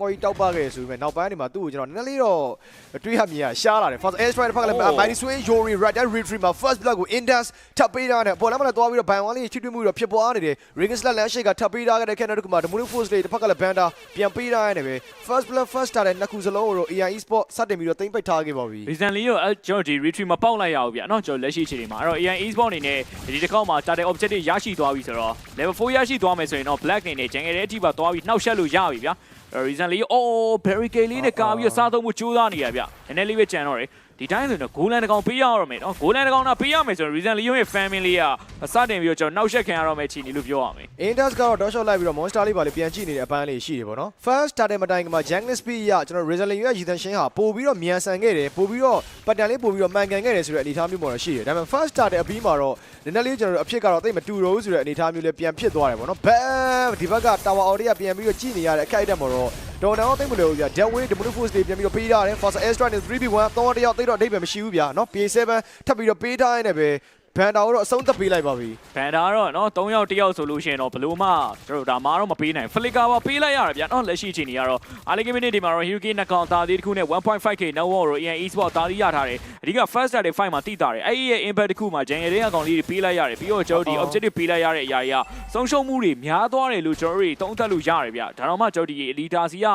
ငွေတောက်ပါခဲ့ဆိုပေမဲ့နောက်ပိုင်းနေမှာသူ့ကိုကျွန်တော်နည်းနည်းလေးတော့တွေးရမြင်ရရှားလာတယ် first air strike တစ်ဖက်ကလည်း mighty swing yori red dead retreat မှာ first blood ကို index ထပ်ပေးတာနဲ့ပေါ်လာမလားသွားပြီးတော့ဘန်ဝမ်လေးချွတ်တွမှုတော့ဖြစ်ပွားနေတယ် ring slot လမ်းရှိကထပ်ပေးတာခဲ့တဲ့ canada ကမှ the moon force လေးတစ်ဖက်ကလည်း banda ပြန်ပေးတာနဲ့ပဲ first blood first star တဲ့နှစ်ခုစလုံးကိုတော့ AI Esport စတင်ပြီးတော့သိမ့်ပိတ်ထားခဲ့ပါပြီ reason လေးကိုအဲကျွန်တော်ဒီ retreat မပေါက်လိုက်ရဘူးဗျာနော်ကျွန်တော်လက်ရှိအခြေအနေမှာအဲ့တော့ AI esport အနေနဲ့ဒီတစ်ခေါက်မှာ target objective ရရှိသွားပြီဆိုတော့ level 4ရရှိသွားမယ်ဆိုရင်တော့ black အနေနဲ့ jungle ရဲ့အထိပါသွားပြီးနှောက်ယှက်လို့ရပြီဗျာအဲ့တော့ reason လေးအော် barricade လေးနဲ့ကာပြီးတော့စားသုံးမှုကြိုးစားနေရဗျာနည်းနည်းလေးပဲကြံတော့တယ် ဒီတိုင်းဆိုရင်တော့ goal line တစ်ကောင်ပေးရတော့မယ်နော် goal line တစ်ကောင်တော့ပေးရမယ်ဆိုတော့ reason လေးရဲ့ family ကစတင်ပြီးတော့ကျွန်တော်နှောက်ယှက်ခံရတော့မယ်ချီနေလို့ပြောရမယ် Index ကတော့ dot shot လိုက်ပြီးတော့ monster လေးပါလေပြန်ကြည့်နေတဲ့အပန်းလေးရှိတယ်ပေါ့နော် first starter မတိုင်ကမှာ jungle speed ရကျွန်တော် resilient ရဲ့ရည်တန်ရှင်းဟာပို့ပြီးတော့မြန်ဆန်ခဲ့တယ်ပို့ပြီးတော့ pattern လေးပို့ပြီးတော့မှန်ကန်ခဲ့တယ်ဆိုတဲ့အနေအထားမျိုးပေါ်တော့ရှိတယ်ဒါပေမဲ့ first starter အပြီးမှာတော့နည်းနည်းလေးကျွန်တော်တို့အဖြစ်ကတော့တိတ်မတူတော့ဘူးဆိုတဲ့အနေအထားမျိုးလေးပြန်ဖြစ်သွားတယ်ပေါ့နော်ဘမ်ဒီဘက်က tower out တွေကပြန်ပြီးတော့ကြည့်နေရတဲ့အခိုက်အတန့်မှာတော့ ဒေါ်နန်တော့တိတ်မလို့ဗျာ dead way demonic force တွေပြန်ပြီးတော့ပေးထားတယ် first air strike နဲ့ 3v1 တော့တယောက်တိတ်တော့အဓိပ္ပာယ်မရှိဘူးဗျာနော် P7 ထပ်ပြီးတော့ပေးထားရနေပဲ ဘန်တာကိုတော့အဆုံးသတ်ပေးလိုက်ပါပြီဘန်ဒါကတော့နော်3ယောက်1ယောက်ဆိုလို့ရှိရင်တော့ဘလို့မှတို့ဒါမှတော့မပေးနိုင်ဖလစ်ကာပါပေးလိုက်ရတယ်ဗျာနော်လက်ရှိအချိန်ကြီးကတော့အာလီဂိမင်းဒီမှာတော့ Hyuki နှစ်ကောင်တာသေးတစ်ခုနဲ့ 1.5k နောက်ဝေါ်ရော EN Esport တာသေးရထားတယ်အဓိက first starting fight မှာတိတာတယ်အဲ့ဒီရဲ့ impact တစ်ခုမှာ Jungle ရဲ့အကောင်လေးတွေပေးလိုက်ရတယ်ပြီးတော့ကျွန်တော်ဒီ objective ပေးလိုက်ရတဲ့အရာတွေကဆုံးရှုံးမှုတွေများသွားတယ်လို့ကျွန်တော်တို့သုံးသပ်လို့ရတယ်ဗျာဒါတော့မှကျွန်တော်ဒီ Elita စီက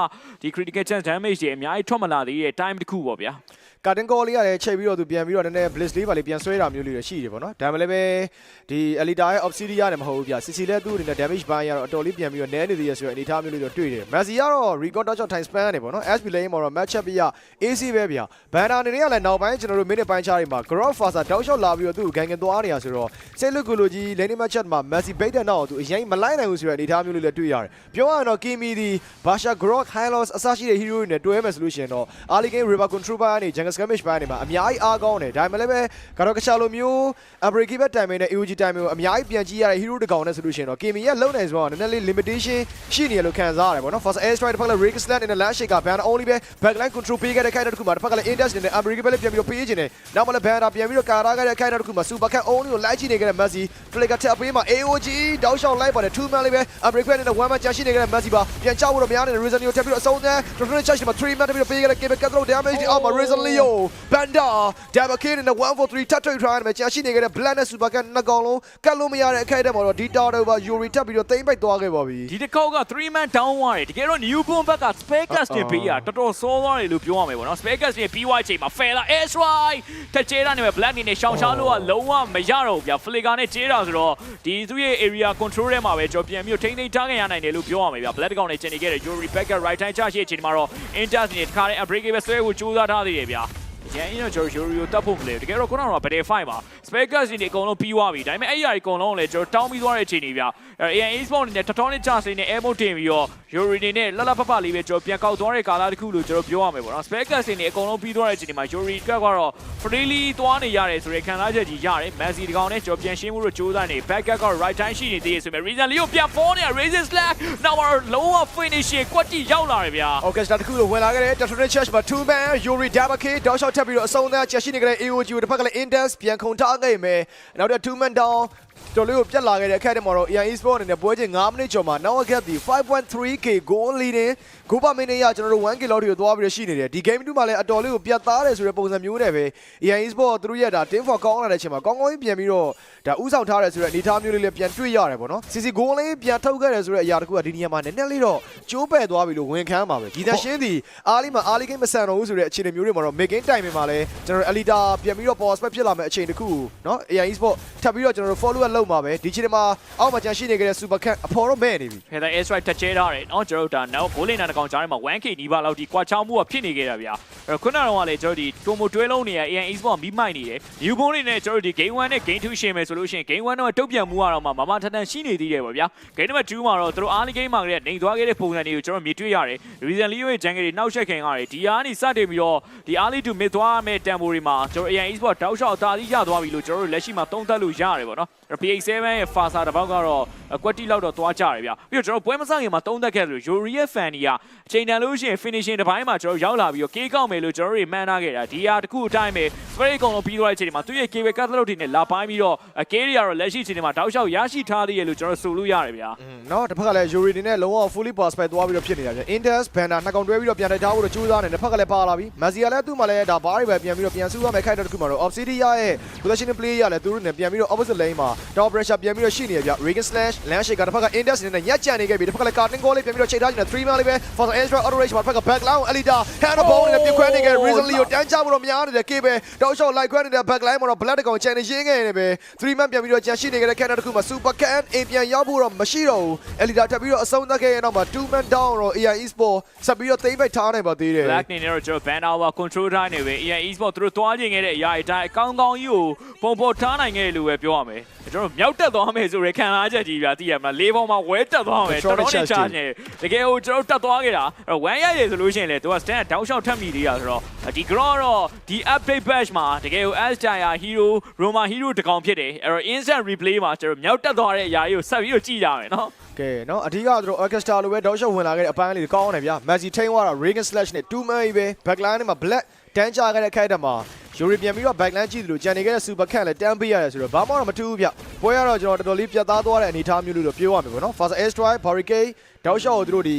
ဒီ critical chance damage တွေအများကြီးထွက်မလာသေးတဲ့ time တစ်ခုပေါ့ဗျာ ကာတင်ကောလေးကလည်းချိန်ပြီးတော့သူပြန်ပြီးတော့နည်းနည်း bliss လေးပါလေးပြန်ဆွဲတာမျိုးလေးတွေရှိတယ်ပေါ့နော်ဒါမှလည်းပဲဒီ elita ရဲ့ obsidian နဲ့မဟုတ်ဘူးဗျစီစီလည်းသူ့အနေနဲ့ damage ဘိုင်းရတော့အတော်လေးပြန်ပြီးတော့နည်းနေသေးရဆိုတဲ့အနေအထားမျိုးလေးတော့တွေ့တယ် Messi ကတော့ record touch time span နေပေါ့နော် SP lane မှာတော့ match up ပြ AC ပဲဗျဘန်နာအနေနဲ့ကလည်းနောက်ပိုင်းကျွန်တော်တို့ minute ပိုင်းချားတွေမှာ ground faster တောက်လျှောက်လာပြီးတော့သူ့ကိုဂန်ဂန်သွားနေရဆိုတော့စိတ်လွတ်ကူလိုကြီး lane match up မှာ Messi ဘိတ်တဲ့နောက်သူအရင်မလိုက်နိုင်ဘူးဆိုတဲ့အနေအထားမျိုးလေးလည်းတွေ့ရတယ်ပြောရရင်တော့ Kimi ဒီ Basha Grok Hylos အစရှိတဲ့ hero တွေနဲ့တွဲမယ်ဆိုလို့ရှိရင်တော့ early game river control ဘိုင်းကနေ jungle skirmish ဘိုင်းနေမှာအများကြီးအားကောင်းတယ်ဒါပေမဲ့လည်းပဲကတော့ကချာလိုမျိုး unbreakable timing နဲ့ AOG timing ကိုအများကြီးပြန်ကြည့်ရတဲ့ hero တစ်ကောင်နဲ့ဆိုလို့ရှိရင်တော့ Kimi ရဲ့လုံနိုင်ဆိုတော့နည်းနည်းလေး limitation ရှိနေရလို့ခံစားရတယ်ပေါ့နော် first air strike တစ်ဖက်ကလည်း Rick Slant နဲ့ Last Shake က ban only ပဲ backline control ပေးခဲ့တဲ့ခိုင်တစ်ခုမှာတစ်ဖက်ကလည်း index နဲ့ unbreakable ပြန်ပြီးတော့ပေးခြင်းနဲ့နောက်မှလည်း ban ပြန်ပြီးတော့ကာရာခဲ့တဲ့ခိုင်တစ်ခုမှာ super cat only ကိုလိုက်ကြည့်နေခဲ့တဲ့ Messi flicker ထပ်ပေးမှာ AOG တောက်လျှောက်လိုက်ပါတယ် two man လေးပဲ unbreakable နဲ့ one man ကြာရှိနေခဲ့တဲ့ Messi ပါပြန်ချဖို့တော့များနေတဲ့ Reason Leo ထပ်ပြီးတော့အဆုံးသန်း Total Charge မှာ three man ထပ်ပြီးတော့ပေးခဲ့တဲ့ Kevin Cutler damage အောက်မှာ Reason Leo Banda Double K နဲ့143ထပ်ထွက်ထားတယ်ကြာရှိနေခဲ့တဲ့ Black နဲ့ Super Cat နှစ်ကောင်လုံးကတ်လို့မရတဲ့အခိုက်အတန့်မှာတော့ဒီ Tower ပါ Yuri ထပ်ပြီးတော့တိမ့်ပိုက်သွားခဲ့ပါပြီဒီတစ်ခေါက်က3 man down သွားတယ်တကယ်တော့ newborn ဘက်က spare gas တွေပေးရတော်တော်စောသွားတယ်လို့ပြောရမယ်ပေါ့နော် spare gas တွေပြီးွားချိန်မှာ fair air strike တက်ချေတာနေပဲ black နေနဲ့ရှောင်ရှားလို့ကလုံးဝမရတော့ဘူးဗျာ flicker နဲ့ချေတာဆိုတော့ဒီသူ့ရဲ့ area control ထဲမှာပဲကြော်ပြန်ပြီးထိန်းသိမ်းထားခဲ့ရနိုင်တယ်လို့ပြောရမယ်ဗျာ black ကောင်နဲ့ကျင်နေခဲ့တဲ့ Yuri Becker right time ချရှိတဲ့အချိန်မှာတော့ inter နဲ့တခါတည်း unbreakable ဆွဲဖို့ကြိုးစားထားသေးတယ်ဗျာ ရန်အင်းတော့ကျွန်တော် Yuri ကိုတတ်ဖို့မလဲတကယ်တော့ခုနကတော့ battle fight ပါ spare gas တွေအကုန်လုံးပြီးွားပြီဒါပေမဲ့အဲ့အရာတွေအကုန်လုံးလည်းကျွန်တော်တောင်းပြီးသွားတဲ့အချိန်တွေဗျအဲ AN Esport အနေနဲ့ Tectonic ချစိနဲ့ air mode တင်ပြီးတော့ Yuri နေနဲ့လှလှပပလေးပဲကျွန်တော်ပြန်ကောက်သွားတဲ့ကာလတစ်ခုလို့ကျွန်တော်ပြောရမယ်ပေါ့နော် spare gas တွေအကုန်လုံးပြီးသွားတဲ့အချိန်တွေမှာ Yuri ကကတော့ freely သွားနေရတယ်ဆိုတဲ့ခံစားချက်ကြီးရတယ် Messi ဒီကောင်နဲ့ကျွန်တော်ပြန်ရှင်းမှုလို့ကြိုးစားနေ back cut က right time ရှိနေသေးတယ်ဆိုပေမဲ့ reason လေးကိုပြန်ပေါ်နေတာ raises slack now are low finishing ကွက်တီရောက်လာတယ်ဗျာ Orchestra တစ်ခုလိုဝင်လာခဲ့တဲ့ Total Charge မှာ two man Yuri Double K တောက်လျှောက်ထပ်ပြီးတော့အဆုံးသန်းကြာရှိနေခဲ့တဲ့ AOG ကိုတစ်ဖက်ကလည်း Index ပြန်ခုန်ထားခဲ့မယ်နောက်တဲ့ two man down တော်လေးကိုပြတ်လာခဲ့တဲ့အခက်အခဲမှာတော့ AIA Esports အနေနဲ့ပွဲချင်း9မိနစ်ကျော်မှာ now get the 5.3k goal leading ဂိုးပါမင်းရကျွန်တော်တို့ 1k လောက်ထိကိုသွားပြီးရရှိနေတယ်ဒီ game 2မှာလည်းအတော်လေးကိုပြတ်သားတယ်ဆိုတဲ့ပုံစံမျိုးနဲ့ပဲ AIA Esports သူတို့ရဲ့ဒါ team for ကောင်းလာတဲ့အချိန်မှာကောင်းကောင်းကြီးပြန်ပြီးတော့ဒါဥဆောင်ထားတယ်ဆိုတဲ့အနေအထားမျိုးလေးလည်းပြန်တွေ့ရတယ်ပေါ့နော် CC goal လေးပြန်ထုတ်ခဲ့တယ်ဆိုတဲ့အရာတခုကဒီနေရာမှာနည်းနည်းလေးတော့ကျိုးပဲ့သွားပြီလို့ဝန်ခံပါပဲဒီသက်ရှင်းဒီအားလေးမှာအားလေးကိမဆန်တော့ဘူးဆိုတဲ့အခြေအနေမျိုးတွေမှာတော့ mid game time မှာလည်းကျွန်တော်တို့ elite ပြန်ပြီးတော့ power spec ဖြစ်လာမဲ့အချိန်တခုကိုနော် AIA Esports ထပ်ပြီးတော့ကျွန်တော်တို့ follow up လုံးမှာပဲဒီချိန်မှာအောက်မှာကျန်ရှိနေကြတဲ့ Super Cat အဖော်တော့မဲ့နေပြီ Feather Air Strike တက်ချဲထားတယ်နော်ကျွန်တော်တို့ဒါနောက်ဂိုးလင်နာတစ်ကောင်ကြားထဲမှာ 1K နီးပါးလောက်ဒီကွာချောင်းမှုကဖြစ်နေကြတာဗျာအဲ့ခုနကတော့လေကျွန်တော်ဒီတိုမိုတွဲလုံးနေရ AN Esport မီးမိုက်နေတယ် New Bone တွေနဲ့ကျွန်တော်ဒီ Game 1နဲ့ Game 2ရှင်မယ်ဆိုလို့ရှိရင် Game 1တော့တုတ်ပြန်မှုကတော့မှမမထန်ထန်ရှိနေသေးတယ်ပေါ့ဗျာ Game number 2မှာတော့သူတို့ early game မှာကလေးနေသွားခဲ့တဲ့ပုံစံတွေကိုကျွန်တော်မြင်တွေ့ရတယ် Reason Leo ရဲ့ jungle တွေနောက်ဆက်ခင်ရတယ်ဒီအားနေစတင်ပြီးတော့ဒီ early to mid သွားရမယ့် tempo တွေမှာကျွန်တော် AN Esport တောက်လျှောက်အသာသီးရသွားပြီလို့ကျွန်တော်တို့လက်ရှိမှာသုံးသပ်လို့ရတယ်ပေါ့နော် BX7 ရဲ့ Faser တစ်ပေါက်ကတော့ကွက်တီလောက်တော့သွားကြတယ်ဗျပြီးတော့ကျွန်တော်ပွဲမစခင်မှာသုံးသက်ခဲ့တယ်လို့ Yuri ရဲ့ fan ကြီးကအချိန်တန်လို့ရှိရင် finishing တစ်ပိုင်းမှာကျွန်တော်ရောက်လာပြီးတော့ K ကောက်မယ်လို့ကျွန်တော်တွေမှန်းထားခဲ့တာဒီဟာတစ်ခုအတိုင်းပဲ spray ကောင်လုံးပြီးသွားတဲ့အချိန်မှာသူ့ရဲ့ KW ကတ်သလုတ်တွေနဲ့လာပိုင်းပြီးတော့ K တွေကတော့လက်ရှိအချိန်မှာတောက်လျှောက်ရရှိထားသေးရဲ့လို့ကျွန်တော်ဆိုလို့ရတယ်ဗျာနော်တစ်ဖက်ကလည်း Yuri နေနဲ့လုံးဝ fully prospect သွားပြီးတော့ဖြစ်နေတာဗျ Indus Banner နှစ်ကောင်တွဲပြီးတော့ပြန်ထိုက်ထားဖို့တော့ကြိုးစားနေတယ်တစ်ဖက်ကလည်းပါလာပြီး Messi ကလည်းသူ့မှာလည်းဒါဘာတွေပဲပြန်ပြီးတော့ပြန်ဆူရမယ်ခိုက်တဲ့တစ်ခုမှာတော့ Obsidian ရဲ့ positioning play ရလည်းသူတို့နဲ့ပြန်ပြီးတော့ opposite lane မှာ top pressure ပြန်ပြီးတော့ရှိနေရပြ Regan Slash Land Shake ကတစ်ဖက်က Indes နေနဲ့ညက်ကြံနေခဲ့ပြီတစ်ဖက်ကလည်း Carding Goal လေးပြန်ပြီးတော့ချိန်ထားနေတယ်3 man လေးပဲ for the extra auto rage မှာတစ်ဖက်က back line Elita hand of ball နဲ့ပြခွဲနေခဲ့ recently ကိုတန်းချဖို့တော့များနေတယ် K ပဲတောက်လျှောက်လိုက်ခွဲနေတဲ့ back line မှာတော့ black တကောင်ချန်နေရင်းခဲ့နေပဲ3 man ပြန်ပြီးတော့ကြံရှိနေခဲ့တဲ့ cannon တစ်ခုမှာ super can အင်ပြန်ရောက်ဖို့တော့မရှိတော့ဘူး Elita ထပ်ပြီးတော့အဆုံးသတ်ခဲ့ရင်တော့မှ2 man down တော့ AI Esport ဆက်ပြီးတော့သိမ့်ပိုက်ထားနိုင်ပါသေးတယ် black နေနဲ့တော့ကျွန်တော် band hour control ထားနေပဲ EA Esport သူတို့တွားကျင်ခဲ့တဲ့အရာအတိုင်းအကောင်းကောင်းကြီးကိုပုံပေါ်ထားနိုင်ခဲ့တယ်လို့ပဲပြောရမယ်ကျွန်တော်မြောက်တက်သွားမယ်ဆိုရခံစားချက်ကြီးဗျာသိရမလားလေးပေါင်းမှာဝဲတက်သွားမယ်တော်တော်နဲ့ချာနေတကယ်ဟိုကျွန်တော်တက်သွားခဲ့တာအဲ့ဝမ်းရိုက်ရဆိုလို့ရှိရင်လေသူက stand တောင်းလျှောက်ထပ်မိသေးတာဆိုတော့ဒီ ground တော့ဒီ update patch မှာတကယ်ဟို S Tier Hero Roma Hero တကောင်ဖြစ်တယ်အဲ့တော့ instant replay မှာကျွန်တော်မြောက်တက်သွားတဲ့အရာကြီးကိုဆက်ပြီးတော့ကြည့်ကြမယ်နော် ကဲနော်အဓိကတို့ orchestra လိုပဲတောက်ရှောက်ဝင်လာခဲ့တဲ့အပိုင်းလေးကောင်းတယ်ဗျာ Messi ထိန်းသွားတာ Regan Slash နဲ့ two man ပဲ backline ထဲမှာ black တန်းချခဲ့တဲ့ခိုက်တမှာယူရီပြန်ပြီးတော့ backline ကြည့်သလိုကြံနေခဲ့တဲ့ super cut လည်းတန်းပေးရတယ်ဆိုတော့ဘာမှတော့မထူးဘူးဗျပွဲကတော့ကျွန်တော်တော်တော်လေးပြတ်သားသွားတဲ့အနေအထားမျိုးလို့ပြောရမှာပေါ့နော် fast air strike barricade တောက်လျှောက်ကိုတို့ဒီ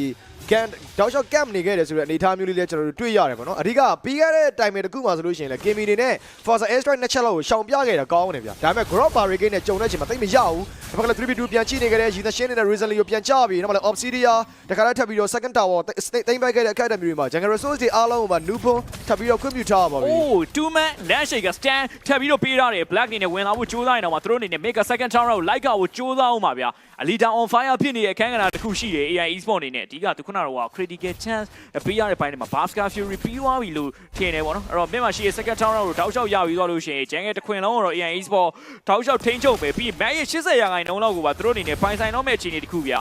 can တောက်လျှောက် camp နေခဲ့တယ်ဆိုတဲ့အနေအထားမျိုးလေးလည်းကျွန်တော်တို့တွေ့ရတယ်ပေါ့နော်အဓိကပြီးခဲ့တဲ့ time တစ်ခုမှဆိုလို့ရှိရင်လည်း Kimi နေနဲ့ Fast Airstrike နှစ်ချက်လောက်ကိုရှောင်ပြခဲ့တာကောင်းနေဗျဒါပေမဲ့ Grok Barricade နဲ့ကြုံတဲ့အချိန်မှာသိပ်မရဘူးတစ်ဖက်ကလည်း 3v2 ပြန်ချိနေခဲ့တဲ့ Yi the Shin နဲ့ Recently ကိုပြန်ချပြီးနောက်မှလည်း Obsidia တခါလည်းထပ်ပြီးတော့ second tower သိမ့်ပိုက်ခဲ့တဲ့ academy တွေမှာ Jungle Resource တွေအားလုံးကိုမှ Newborn ထပ်ပြီးတော့ခွင့်ပြုထားပါပြီအိုး2 man land shake က stand ထပ်ပြီးတော့ပေးရတယ် black နေနဲ့ဝင်လာဖို့ကြိုးစားနေတော့မှသူတို့အနေနဲ့ make a second tower ကို like ကိုကြိုးစားအောင်ပါဗျာ Alita on fire ဖြစ်နေတဲ့အခန်းကဏ္ဍတစ် ခုရှိတယ် AI Esport အနေနဲ့အဓိကသူခုနကတော့ critical chance ပေးရတဲ့ပိုင်းတွေမှာ Basca Fury ပြီးသွားပြီလို့ထင်တယ်ပေါ့နော်အဲ့တော့မြန်မာရှိရဲ့ second tower ကိုတောက်လျှောက်ရပြီးသွားလို့ရှိရင် Jungle တစ်ခွင်လုံးတော့ AI Esport တောက်လျှောက်ထိန်းချုပ်ပဲပြီး match ရဲ့80ရာခိုင်နှုန်းလောက်ကိုပါသူတို့အနေနဲ့ပိုင်ဆိုင်တော့မဲ့အခြေအနေတစ်ခုဗျာ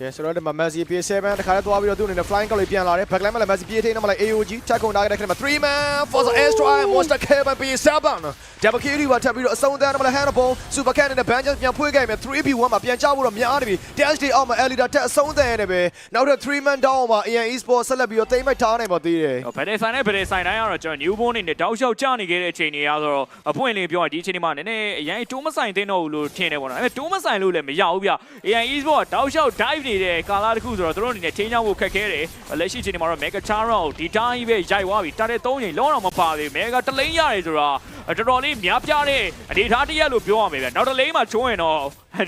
ကဲဆိုတော့ဒီမှာ Messi PS7 တခါလည်းသွားပြီးတော့သူ့အနေနဲ့ flying ကောက်လေးပြန်လာတယ် backline မှာလည်း Messi ပြေးထိန်းတော့မှလည်း AOG ချက်ကုန်ထားခဲ့တဲ့ခက်မှာ3 man for the extra monster Kevin PS7 double kill ပါထပ်ပြီးတော့အဆုံးသတ်တော့မှလည်း handball super can နဲ့ banjo ပြန်ဖွေးခဲ့မယ် 3v1 မှာပြန်ချဖို့တော့များနေပြီ dash day အောက်မှာ Elida တက်အဆုံးသတ်နေပဲနောက်ထပ်3 man down မှာ AN Esports ဆက်လက်ပြီးတော့တိမ့်မိုက်ထားနိုင်ပါသေးတယ်ဘယ်နေဆိုင်နဲ့ဘယ်နေဆိုင်တိုင်းကတော့ကျွန်တော် newborn နေနဲ့တောက်လျှောက်ကြနေခဲ့တဲ့အချိန်တွေအားဆိုတော့အပွင့်လင်းပြောရင်ဒီအချိန်တွေမှာနည်းနည်းအရင်တိုးမဆိုင်သင်းတော့ဘူးလို့ထင်တယ်ပေါ့နော်အဲတိုးမဆိုင်လို့လည်းမရဘူးဗျ AI Esport ကတောက်လျှောက် dive နေတဲ့ကာလာတစ်ခုဆိုတော့တို့အနေနဲ့ချင်းချောင်းဖို့ခက်ခဲတယ်လက်ရှိအချိန်တွေမှာတော့ Mega Chara ကိုဒီတိုင်းပဲရိုက်သွားပြီတာတဲ့3ချိန်လုံးအောင်မပါသေး Mega တလိန်းရတယ်ဆိုတော့တော်တော်လေးများပြားတဲ့အနေထားတစ်ရက်လို့ပြောရမယ်ဗျနောက်တလိန်းမှာချိုးရင်တော့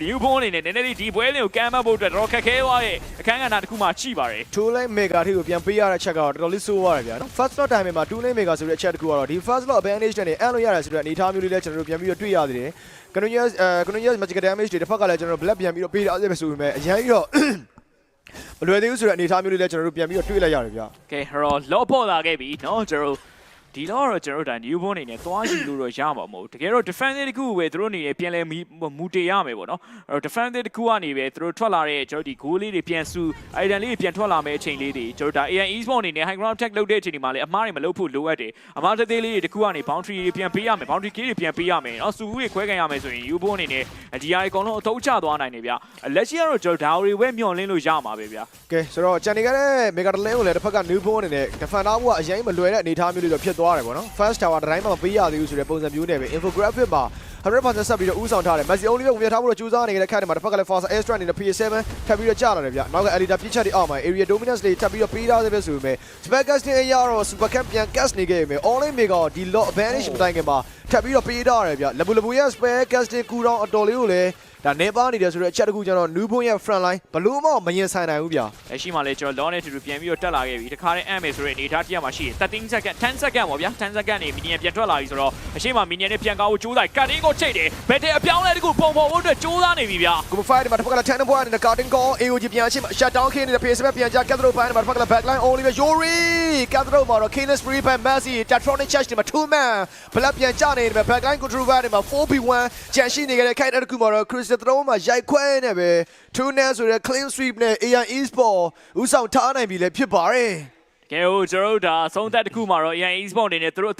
newborn အနေနဲ့နည်းနည်းလေးဒီပွဲလေးကိုကမ်းမဖို့အတွက်တော်တော်ခက်ခဲသွားတဲ့အခန်းကဏ္ဍတစ်ခုမှရှိပါတယ် 2 lane mega ထိကိုပြန်ပေးရတဲ့ချက်ကတော့တော်တော်လေးဆိုးသွားတယ်ဗျာနော် first lot time မှာ2 lane mega ဆိုတဲ့အချက်တခုကတော့ဒီ first lot advantage နဲ့အန်လို့ရတယ်ဆိုတဲ့အနေအထားမျိုးလေးလည်းကျွန်တော်တို့ပြန်ပြီးတော့တွေ့ရသေးတယ် continuous အဲ continuous magic damage တွေတစ်ဖက်ကလည်းကျွန်တော်တို့ black ပြန်ပြီးတော့ပေးထားသေးပဲဆိုပေမဲ့အရင်ကြီးတော့ မလွယ်သေးဘူးဆိုတဲ့အနေအထားမျိုးလေးလည်းကျွန်တော်တို့ပြန်ပြီးတော့တွေ့လိုက်ရတယ်ဗျာ ကဲဟတော့လော့ပေါ်လာခဲ့ပြီเนาะကျွန်တော်တို့ ဒီတော့တော့ကျွန်တော်တို့ဒါ new bone အနေနဲ့သွားယူလို့တော့ရမှာမဟုတ်ဘူးတကယ်တော့ defensive တကူပဲသူတို့အနေနဲ့ပြန်လဲမူတည်ရမယ်ပေါ့နော်အဲ့တော့ defensive တကူကနေပဲသူတို့ထွက်လာတဲ့ကျွန်တော်ဒီ goal လေးတွေပြန်ဆူ item လေးတွေပြန်ထွက်လာမယ့်အချိန်လေးတွေကျွန်တော်ဒါ AI e-sport အနေနဲ့ high ground attack လုပ်တဲ့အချိန်ဒီမှာလေအမားတွေမလုပ်ဖို့လိုအပ်တယ်အမားသေးသေးလေးတွေတကူကနေ boundary တွေပြန်ပေးရမယ် boundary kill တွေပြန်ပေးရမယ်နော်စူဦးတွေခွဲခံရမယ်ဆိုရင် new bone အနေနဲ့ဒီအရာအကုန်လုံးအထုတ်ချသွားနိုင်တယ်ဗျလက်ရှိကတော့ကျွန်တော်ဒါတွေပဲမျောလင်းလို့ရမှာပဲဗျကဲဆိုတော့ကြံနေခဲ့တဲ့ mega တလဲကိုလည်းတစ်ဖက်က new bone အနေနဲ့ defender ဘုကအရင်မလွယ်တဲ့အနေအထားမျိုးတွေတော့ဖြစ်သွားတယ်ပေါ့နော် first tower တိုင်းမှာမပေးရသေးဘူးဆိုတဲ့ပုံစံမျိုးနဲ့ပဲ infographic မှာ100%ဆက်ပြီးတော့ဥဆောင်ထားတယ် Messi only ပဲဝင်ထားဖို့တော့ကြိုးစားနေကြတဲ့ခက်တယ်မှာတစ်ဖက်ကလည်း Forza Air Strike အနေနဲ့ PS7 ထပ်ပြီးတော့ကြာလာတယ်ဗျနောက်က Elita ပြစ်ချက်တွေအောက်မှာ area dominance တွေထပ်ပြီးတော့ပေးထားသေးပဲဆိုပေမဲ့ Specus နဲ့အရာတော့ Super Camp ပြန် cast နေခဲ့ပေမဲ့ online mega ဒီ lot advantage မတိုင်ခင်မှာထပ်ပြီးတော့ပေးထားတယ်ဗျလဘူလဘူရဲ့ spare cast တွေကူတော့အတော်လေးကိုလည်း ဒါနေပါနေတယ်ဆိုတော့အချက်တခုကျတော့ new bone ရဲ့ front line ဘလို့မှမရင်ဆိုင်နိုင်ဘူးဗျလက်ရှိမှာလည်းကျွန်တော် law နဲ့တူတူပြန်ပြီးတော့တက်လာခဲ့ပြီတခါတည်းအမ်မယ်ဆိုတဲ့အနေအထားတစ်ယောက်မှာရှိတယ်13 second 10 second ပေါ့ဗျာ10 second နေမီနီယံပြန်ထွက်လာပြီဆိုတော့ အရှိမမီနီယံနဲ့ပြန်ကောက်ဖို့ကြိုးစားကတ်တင်းကိုချိတ်တယ်ဘက်တဲ့အပြောင်းလဲတကူပုံပေါ်ဖို့အတွက်ကြိုးစားနေပြီဗျာ ကိုဖိုင်ဒီမှာတစ်ဖက်ကလည်း 10 point နဲ့ cutting call AOG ပြန်ချိ shut down ခင်းနေတဲ့ PS7 ပြန်ကြ Cathro ပိုင်းမှာတစ်ဖက်ကလည်း backline only ပဲ Yuri Cathro မှာတော့ Killers free by Messi Tetronic Charge ဒီမှာ2 man black ပြန်ကြနေတယ် backline control ပိုင်းမှာ 4v1 ကြန့်ရှိနေကြတဲ့ခိုက်တဲ့တစ်ခုမှာတော့ Crystal Throne မှာရိုက်ခွဲနေပဲ2 man ဆိုတဲ့ clean sweep နဲ့ AI Esport ဥဆောင်ထားနိုင်ပြီလည်းဖြစ်ပါတယ် ကဲဟိုကျွန်တော်တို့ဒါအဆုံးသက်တစ်ခုမှာတော့ AI Esport အနေနဲ့သူတို့